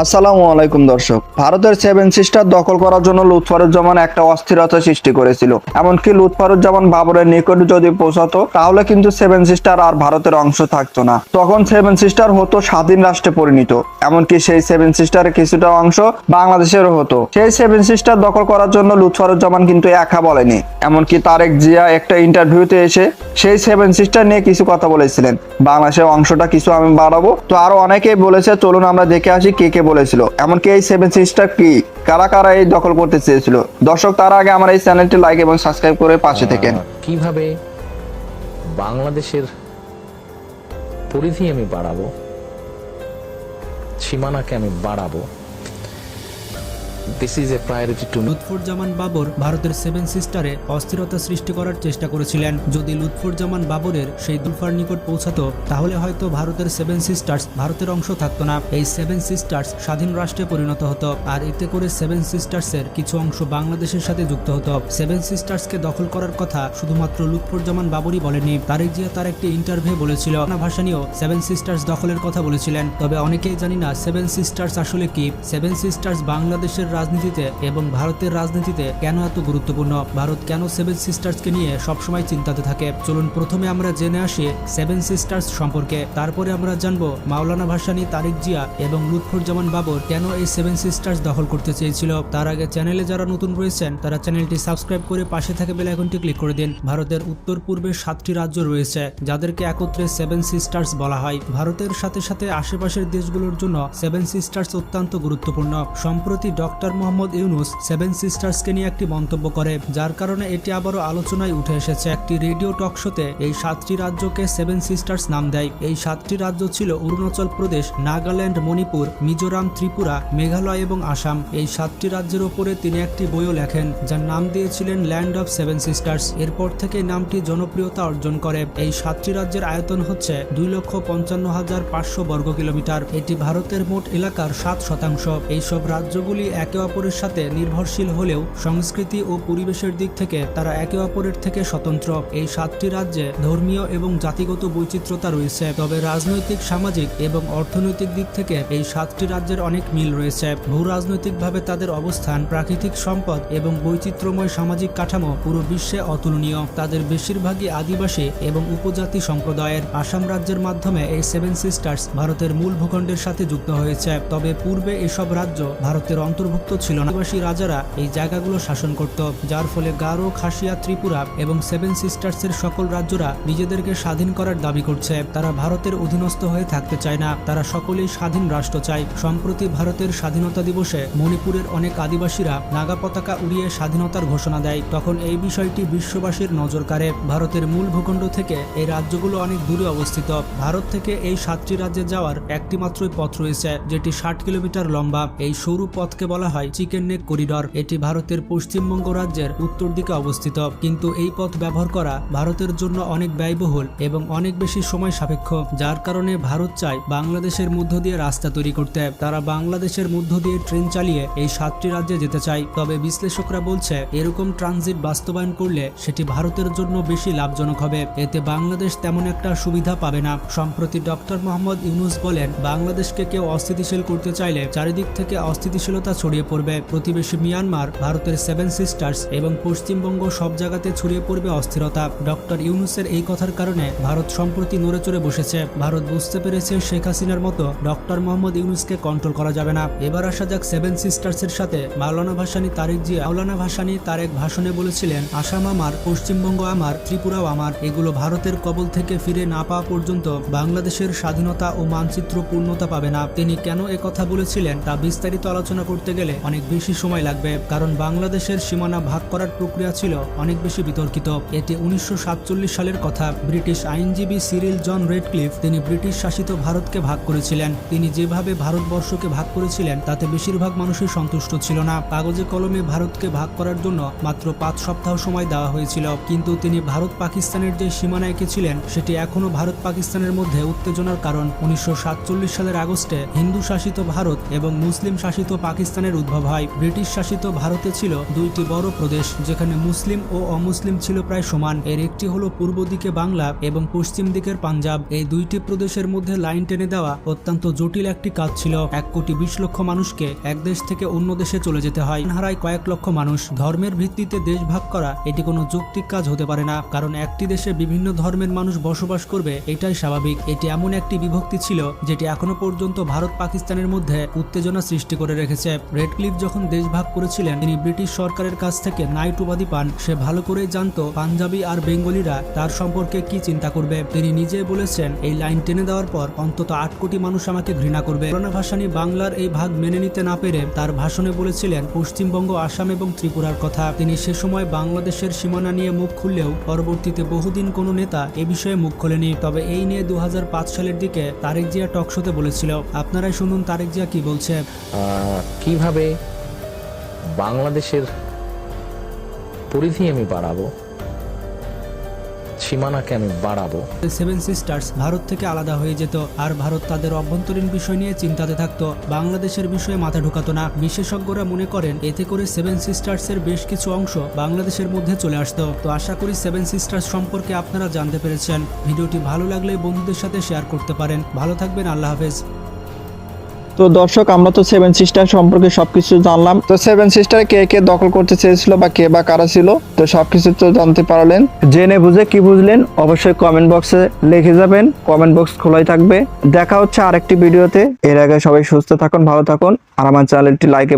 আসসালামু আলাইকুম দর্শক। ভারতের সেভেন সিস্টার দখল করার জন্য লুৎফারুজ্জামান একটা অস্থিরতা সৃষ্টি করেছিল। এমনকি লুৎফারুজ্জামান বাবরের নিকট যদি পৌঁছাতো, তাহলে কিন্তু সেভেন সিস্টার আর ভারতের অংশ থাকতো না। তখন সেভেন সিস্টার হতো স্বাধীন রাষ্ট্রে পরিণত। এমনকি সেই সেভেন সিস্টারের কিছুটা অংশ বাংলাদেশেরও হতো। সেই সেভেন সিস্টার দখল করার জন্য লুৎফারুজ্জামান কিন্তু একা বলেনি। এমনকি তারেক জিয়া একটা ইন্টারভিউতে এসে সেই সেভেন সিস্টার নিয়ে কিছু কথা বলেছিলেন। বাংলাদেশের অংশটা কিছু আমি বাড়াবো। তো আরও অনেকেই বলেছে, চলুন আমরা দেখে আসি কে কে বলেছিল। এমনকি এই সেভেন সিস্টার কি কারা কারা এই দখল করতে চেয়েছিল? দর্শক তার আগে আমার এই চ্যানেলটি লাইক এবং সাবস্ক্রাইব করে পাশে থেকে কীভাবে বাংলাদেশের পরিধি আমি বাড়াবো সীমানাকে আমি বাড়াবো? দিস বাবর ভারতের সেভেন সিস্টারে অস্থিরতা সৃষ্টি করার চেষ্টা করেছিলেন। যদি বাবরের সেই নিকট পৌঁছাতো, তাহলে হয়তো ভারতের সেভেন সিস্টার্স ভারতের অংশ থাকতো না। এই সেভেন সিস্টার্স স্বাধীন রাষ্ট্রে পরিণত হতো, আর এতে করে সেভেন সিস্টার্সের কিছু অংশ বাংলাদেশের সাথে যুক্ত হতো। সেভেন সিস্টার্সকে দখল করার কথা শুধুমাত্র লুৎফুজ্জামান বাবরই বলেনি তারেক জিয়া তার একটি ইন্টারভিউ বলেছিল। না নিয়েও সেভেন সিস্টার্স দখলের কথা বলেছিলেন, তবে অনেকেই জানি না সেভেন সিস্টার্স আসলে কি। সেভেন সিস্টার্স বাংলাদেশের রাজনীতিতে এবং ভারতের রাজনীতিতে কেন এত গুরুত্বপূর্ণ? ভারত কেন সেভেন সিস্টার্সকে নিয়ে সবসময় চিন্তাতে থাকে? চলুন প্রথমে আমরা জেনে আসি সেভেন সিস্টার্স সম্পর্কে। তারপরে আমরা জানব মাওলানা ভাসানী তারিক জিয়া এবং লুৎফুজ্জামান বাবর কেন এই সেভেন সিস্টার্স দখল করতে চেয়েছিল? তার আগে চ্যানেলে যারা নতুন রয়েছেন, তারা চ্যানেলটি সাবস্ক্রাইব করে পাশে থাকে বেল আইকনটি ক্লিক করে দিন। ভারতের উত্তর পূর্বে সাতটি রাজ্য রয়েছে, যাদেরকে একত্রে সেভেন সিস্টার্স বলা হয়। ভারতের সাথে সাথে আশেপাশের দেশগুলোর জন্য সেভেন সিস্টার্স অত্যন্ত গুরুত্বপূর্ণ। সম্প্রতি ডক্টর মোহাম্মদ ইউনুস সেভেন সিস্টার্সকে নিয়ে একটি মন্তব্য করে, যার কারণে এটি আবারও আলোচনায় উঠে এসেছে। একটি রেডিও টক শোতে এই সাতটি রাজ্যকে সেভেন সিস্টার্স নাম দেয়। এই সাতটি রাজ্য ছিল অরুণাচল প্রদেশ, নাগাল্যান্ড, মণিপুর, মিজোরাম, ত্রিপুরা, মেঘালয় এবং আসাম। এই সাতটি রাজ্যের ওপরে তিনি একটি বইও লেখেন, যার নাম দিয়েছিলেন ল্যান্ড অফ সেভেন সিস্টার্স। এরপর থেকে নামটি জনপ্রিয়তা অর্জন করে। এই সাতটি রাজ্যের আয়তন হচ্ছে দুই লক্ষ পঞ্চান্ন হাজার পাঁচশো বর্গ কিলোমিটার এটি ভারতের মোট এলাকার সাত শতাংশ। এইসব রাজ্যগুলি একে অপরের সাথে নির্ভরশীল হলেও সংস্কৃতি ও পরিবেশের দিক থেকে তারা একে অপরের থেকে স্বতন্ত্র। এই সাতটি রাজ্যে ধর্মীয় এবং জাতিগত বৈচিত্র্যতা রয়েছে। তবে রাজনৈতিক, সামাজিক এবং অর্থনৈতিক দিক থেকে এই সাতটি রাজ্যের অনেক মিল রয়েছে। ভূ রাজনৈতিকভাবে তাদের অবস্থান, প্রাকৃতিক সম্পদ এবং বৈচিত্র্যময় সামাজিক কাঠামো পুরো বিশ্বে অতুলনীয়। তাদের বেশিরভাগই আদিবাসী এবং উপজাতি সম্প্রদায়ের। আসাম রাজ্যের মাধ্যমে এই সেভেন সিস্টার্স ভারতের মূল ভূখণ্ডের সাথে যুক্ত হয়েছে। তবে পূর্বে এসব রাজ্য ভারতের অন্তর্ভুক্ত ছিল না। আদিবাসী রাজারা এই জায়গাগুলো শাসন করত, যার ফলে গারো, খাসিয়া, ত্রিপুরা এবং সেভেন সিস্টার্সের সকল রাজ্যরা নিজেদেরকে স্বাধীন করার দাবি করছে। তারা ভারতের অধীনস্থ হয়ে থাকতে চায় না। তারা সকলেই স্বাধীন রাষ্ট্র চায়। সম্প্রতি ভারতের স্বাধীনতা দিবসে মণিপুরের অনেক আদিবাসীরা নাগা পতাকা উড়িয়ে স্বাধীনতার ঘোষণা দেয়। তখন এই বিষয়টি বিশ্ববাসীর নজর কাড়ে। ভারতের মূল ভূখণ্ড থেকে এই রাজ্যগুলো অনেক দূরে অবস্থিত। ভারত থেকে এই সাতটি রাজ্যে যাওয়ার একটি মাত্রই পথ রয়েছে, যেটি ষাট কিলোমিটার লম্বা। এই সরু পথকে বলা হয় চিকেন নেক করিডর। এটি ভারতের পশ্চিমবঙ্গ রাজ্যের উত্তর দিকে অবস্থিত। কিন্তু এই পথ ব্যবহার করা ভারতের জন্য অনেক ব্যয়বহুল এবং অনেক বেশি সময় সাপেক্ষ, যার কারণে ভারত চায় বাংলাদেশের মধ্য দিয়ে রাস্তা তৈরি করতে। তারা বাংলাদেশের মধ্য দিয়ে ট্রেন চালিয়ে এই সাতটি রাজ্যে যেতে চায়। তবে বিশ্লেষকরা বলছে, এরকম ট্রানজিট বাস্তবায়ন করলে সেটি ভারতের জন্য বেশি লাভজনক হবে। এতে বাংলাদেশ তেমন একটা সুবিধা পাবে না। সম্প্রতি ডক্টর মোহাম্মদ ইউনুস বলেন, বাংলাদেশকে কেউ অস্থিতিশীল করতে চাইলে চারিদিক থেকে অস্থিতিশীলতা ছড়িয়ে পড়বে। প্রতিবেশী মিয়ানমার, ভারতের সেভেন সিস্টার্স এবং পশ্চিমবঙ্গ সব জায়গাতে ছড়িয়ে পড়বে অস্থিরতা। ডক্টর ইউনুসের এই কথার কারণে ভারত সম্প্রতি নড়ে চড়ে বসেছে। ভারত বুঝতে পেরেছে শেখ হাসিনার মতো ডক্টর মোহাম্মদ ইউনুসকে কন্ট্রোল করা যাবে না। এবার আসা যাক সেভেন সিস্টার্সের সাথে মাওলানা ভাসানী তারেক জিয়া, মাওলানা ভাসানি তার এক ভাষণে বলেছিলেন, আসাম আমার, পশ্চিমবঙ্গ আমার, ত্রিপুরাও আমার। এগুলো ভারতের কবল থেকে ফিরে না পাওয়া পর্যন্ত বাংলাদেশের স্বাধীনতা ও মানচিত্র পূর্ণতা পাবে না। তিনি কেন কথা বলেছিলেন তা বিস্তারিত আলোচনা করতে গেলে অনেক বেশি সময় লাগবে, কারণ বাংলাদেশের সীমানা ভাগ করার প্রক্রিয়া ছিল অনেক বেশি বিতর্কিত। এটি উনিশশো সালের কথা। ব্রিটিশ আইনজীবী সিরিল জন রেডক্লিফ, তিনি ব্রিটিশ শাসিত ভারতকে ভাগ করেছিলেন। তিনি যেভাবে ভারতবর্ষকে ভাগ করেছিলেন, তাতে বেশিরভাগ মানুষই সন্তুষ্ট ছিল না। কাগজে কলমে ভারতকে ভাগ করার জন্য মাত্র পাঁচ সপ্তাহ সময় দেওয়া হয়েছিল। কিন্তু তিনি ভারত পাকিস্তানের যে সীমানা এঁকেছিলেন, সেটি এখনও ভারত পাকিস্তানের মধ্যে উত্তেজনার কারণ। উনিশশো সাতচল্লিশ সালের আগস্টে হিন্দু শাসিত ভারত এবং মুসলিম শাসিত পাকিস্তানের উদ্ভব হয় ব্রিটিশ শাসিত ভারতে ছিল দুইটি বড় প্রদেশ, যেখানে মুসলিম ও অমুসলিম ছিল প্রায় সমান। এর একটি হলো পূর্ব দিকে বাংলা এবং পশ্চিম দিকের পাঞ্জাব। এই দুইটি প্রদেশের মধ্যে লাইন টেনে দেওয়া অত্যন্ত জটিল একটি কাজ ছিল। এক কোটি বিশ লক্ষ মানুষকে এক দেশ থেকে অন্য দেশে চলে যেতে হয়। হারায় কয়েক লক্ষ মানুষ। ধর্মের ভিত্তিতে দেশ ভাগ করা এটি কোনো যৌক্তিক কাজ হতে পারে না, কারণ একটি দেশে বিভিন্ন ধর্মের মানুষ বসবাস করবে, এটাই স্বাভাবিক। এটি এমন একটি বিভক্তি ছিল, যেটি এখনও পর্যন্ত ভারত পাকিস্তানের মধ্যে উত্তেজনা সৃষ্টি করে রেখেছে। রেড ক্লিফ যখন দেশ ভাগ করেছিলেন তিনি ব্রিটিশ সরকারের কাছ থেকে নাইট উপাধি পান। সে ভালো করেই জানতো পাঞ্জাবি আর বেঙ্গলিরা তার সম্পর্কে কি চিন্তা করবে। তিনি নিজে বলেছেন এই লাইন টেনে দেওয়ার পর অন্তত আট কোটি মানুষ আমাকে ঘৃণা করবে। পুরানা ভাসানী বাংলার এই ভাগ মেনে নিতে না পেরে তার ভাষণে বলেছিলেন পশ্চিমবঙ্গ আসাম এবং ত্রিপুরার কথা। তিনি সে সময় বাংলাদেশের সীমানা নিয়ে মুখ খুললেও পরবর্তীতে বহুদিন কোনো নেতা এ বিষয়ে মুখ খোলেনি। তবে এই নিয়ে দুহাজার পাঁচ সালের দিকে তারেক জিয়া টকশোতে বলেছিল। আপনারাই শুনুন তারেক জিয়া কি বলছে। আহ, কীভাবে বাংলাদেশের পরিধি আমি বাড়াবো, সীমানাকে আমি বাড়াবো। সেভেন সিস্টার্স ভারত থেকে আলাদা হয়ে যেত, আর ভারত তাদের অভ্যন্তরীণ বিষয় নিয়ে চিন্তাতে থাকতো। বাংলাদেশের বিষয়ে মাথা ঢুকাতো না। বিশেষজ্ঞরা মনে করেন, এতে করে সেভেন সিস্টার্সের বেশ কিছু অংশ বাংলাদেশের মধ্যে চলে আসতো। তো আশা করি সেভেন সিস্টার্স সম্পর্কে আপনারা জানতে পেরেছেন। ভিডিওটি ভালো লাগলে বন্ধুদের সাথে শেয়ার করতে পারেন। ভালো থাকবেন, আল্লাহ হাফেজ। তো দর্শক, আমরা তো সেভেন সিস্টার সম্পর্কে সবকিছু জানলাম। তো সেভেন সিস্টার কে কে দখল করতে চেয়েছিল বা কে বা কারা ছিল, তো সবকিছু তো জানতে পারলেন। জেনে বুঝে কি বুঝলেন, অবশ্যই কমেন্ট বক্সে লিখে যাবেন। কমেন্ট বক্স খোলাই থাকবে। দেখা হচ্ছে আরেকটি ভিডিওতে। এর আগে সবাই সুস্থ থাকুন, ভালো থাকুন, আর আমার চ্যানেলটি লাইক